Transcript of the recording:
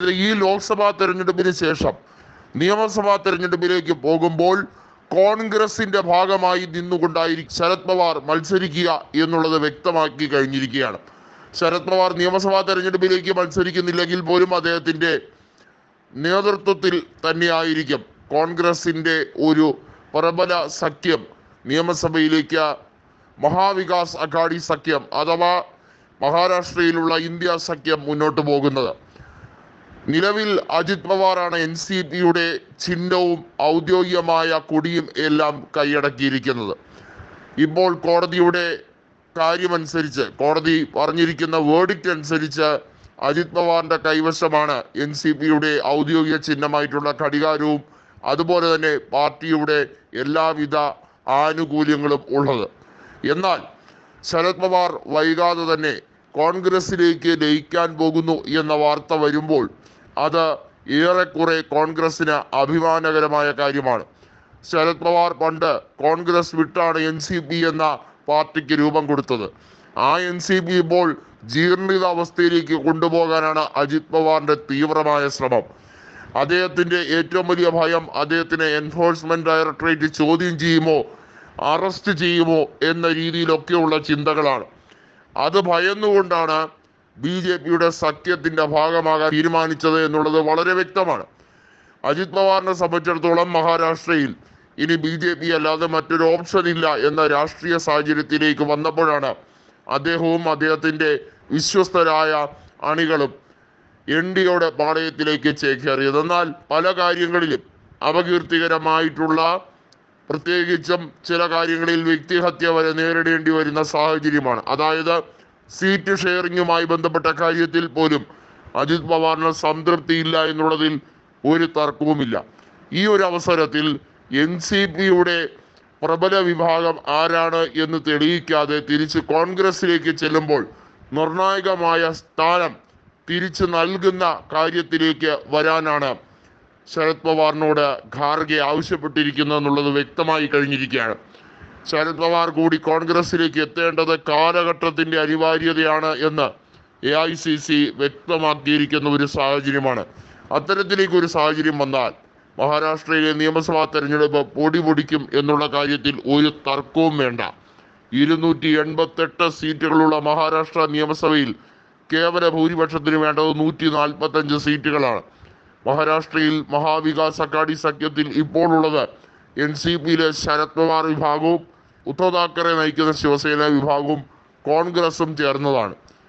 ഈ ലോക്സഭാ തെരഞ്ഞെടുപ്പിന് ശേഷം നിയമസഭാ തെരഞ്ഞെടുപ്പിലേക്ക് പോകുമ്പോൾ കോൺഗ്രസിന്റെ ഭാഗമായി നിന്നുകൊണ്ടായിരിക്കും ശരത് പവാർ മത്സരിക്കുക എന്നുള്ളത് വ്യക്തമാക്കി കഴിഞ്ഞിരിക്കുകയാണ്. ശരത് പവാർ നിയമസഭാ തെരഞ്ഞെടുപ്പിലേക്ക് മത്സരിക്കുന്നില്ലെങ്കിൽ പോലും അദ്ദേഹത്തിന്റെ നേതൃത്വത്തിൽ തന്നെയായിരിക്കും കോൺഗ്രസിന്റെ ഒരു പ്രബല സഖ്യം നിയമസഭയിലേക്ക് മഹാവികാസ് അഘാടി സഖ്യം അഥവാ മഹാരാഷ്ട്രയിലുള്ള ഇന്ത്യ സഖ്യം മുന്നോട്ട് പോകുന്നത്. നിലവിൽ അജിത് പവാറാണ് എൻ സി പിയുടെ ചിഹ്നവും ഔദ്യോഗികമായ കൊടിയും എല്ലാം കൈയടക്കിയിരിക്കുന്നത്. ഇപ്പോൾ കോടതിയുടെ കാര്യമനുസരിച്ച് കോടതി പറഞ്ഞിരിക്കുന്ന വേർഡിക്റ്റ് അനുസരിച്ച് അജിത് പവാറിന്റെ കൈവശമാണ് എൻ സി പിയുടെ ഔദ്യോഗിക ചിഹ്നമായിട്ടുള്ള ഘടികാരവും അതുപോലെ തന്നെ പാർട്ടിയുടെ എല്ലാവിധ ആനുകൂല്യങ്ങളും ഉള്ളത്. എന്നാൽ ശരത് പവാർ വൈകാതെ തന്നെ കോൺഗ്രസിലേക്ക് ലയിക്കാൻ പോകുന്നു എന്ന വാർത്ത വരുമ്പോൾ അത് ഏറെക്കുറെ കോൺഗ്രസിന് അഭിമാനകരമായ കാര്യമാണ്. ശരത് പവാർ പണ്ട് കോൺഗ്രസ് വിട്ടാണ് എൻ സി പി എന്ന പാർട്ടിക്ക് രൂപം കൊടുത്തത്. ആ എൻ സി പി ഇപ്പോൾ ജീർണിത അവസ്ഥയിലേക്ക് കൊണ്ടുപോകാനാണ് അജിത് പവാറിന്റെ തീവ്രമായ ശ്രമം. അദ്ദേഹത്തിന്റെ ഏറ്റവും വലിയ ഭയം അദ്ദേഹത്തിനെ എൻഫോഴ്സ്മെന്റ് ഡയറക്ടറേറ്റ് ചോദ്യം ചെയ്യുമോ അറസ്റ്റ് ചെയ്യുമോ എന്ന രീതിയിലൊക്കെയുള്ള ചിന്തകളാണ്. അത് ഭയന്നുകൊണ്ടാണ് ബി ജെ പിയുടെ സഖ്യത്തിന്റെ ഭാഗമാകാൻ തീരുമാനിച്ചത് എന്നുള്ളത് വളരെ വ്യക്തമാണ്. അജിത് പവാറിനെ സംബന്ധിച്ചിടത്തോളം മഹാരാഷ്ട്രയിൽ ഇനി ബി ജെ പി അല്ലാതെ മറ്റൊരു ഓപ്ഷൻ ഇല്ല എന്ന രാഷ്ട്രീയ സാഹചര്യത്തിലേക്ക് വന്നപ്പോഴാണ് അദ്ദേഹവും അദ്ദേഹത്തിന്റെ വിശ്വസ്തരായ അണികളും എൻ ഡിയുടെ പാളയത്തിലേക്ക് ചേക്കേറിയത്. എന്നാൽ പല കാര്യങ്ങളിലും അപകീർത്തികരമായിട്ടുള്ള പ്രത്യേകിച്ചും ചില കാര്യങ്ങളിൽ വ്യക്തിഹത്യ വരെ നേരിടേണ്ടി വരുന്ന സാഹചര്യമാണ്. അതായത് സീറ്റ് ഷെയറിങ്ങുമായി ബന്ധപ്പെട്ട കാര്യത്തിൽ പോലും അജിത് പവാറിന് സംതൃപ്തിയില്ല എന്നുള്ളതിൽ ഒരു തർക്കവുമില്ല. ഈ ഒരു അവസരത്തിൽ എൻ സി പിയുടെ പ്രബല വിഭാഗം ആരാണ് എന്ന് തെളിയിക്കാതെ തിരിച്ച് കോൺഗ്രസിലേക്ക് ചെല്ലുമ്പോൾ നിർണായകമായ സ്ഥാനം തിരിച്ചു നൽകുന്ന കാര്യത്തിലേക്ക് വരാനാണ് ശരത് പവാറിനോട് ഖാർഗെ ആവശ്യപ്പെട്ടിരിക്കുന്നു എന്നുള്ളത് വ്യക്തമായി കഴിഞ്ഞിരിക്കുകയാണ്. ശരത് പവാർ കൂടി കോൺഗ്രസിലേക്ക് എത്തേണ്ടത് കാലഘട്ടത്തിന്റെ അനിവാര്യതയാണ് എന്ന് എ ഐ സി സി വ്യക്തമാക്കിയിരിക്കുന്ന ഒരു സാഹചര്യമാണ്. അത്തരത്തിലേക്ക് ഒരു സാഹചര്യം വന്നാൽ മഹാരാഷ്ട്രയിലെ നിയമസഭാ തെരഞ്ഞെടുപ്പ് പൊടി പൊടിക്കും എന്നുള്ള കാര്യത്തിൽ ഒരു തർക്കവും വേണ്ട. ഇരുന്നൂറ്റി എൺപത്തെട്ട് സീറ്റുകളുള്ള മഹാരാഷ്ട്ര നിയമസഭയിൽ കേവല ഭൂരിപക്ഷത്തിന് വേണ്ടത് നൂറ്റി നാൽപ്പത്തഞ്ച് സീറ്റുകളാണ്. മഹാരാഷ്ട്രയിൽ മഹാവികാസ് അഘാടി സഖ്യത്തിൽ ഇപ്പോൾ ഉള്ളത് എൻ സി പിയിലെ ശരത് പവാർ വിഭാഗവും ഉദ്ധവ് താക്കറെ നയിക്കുന്ന ശിവസേന വിഭാഗവും കോൺഗ്രസും ചേർന്നതാണ്.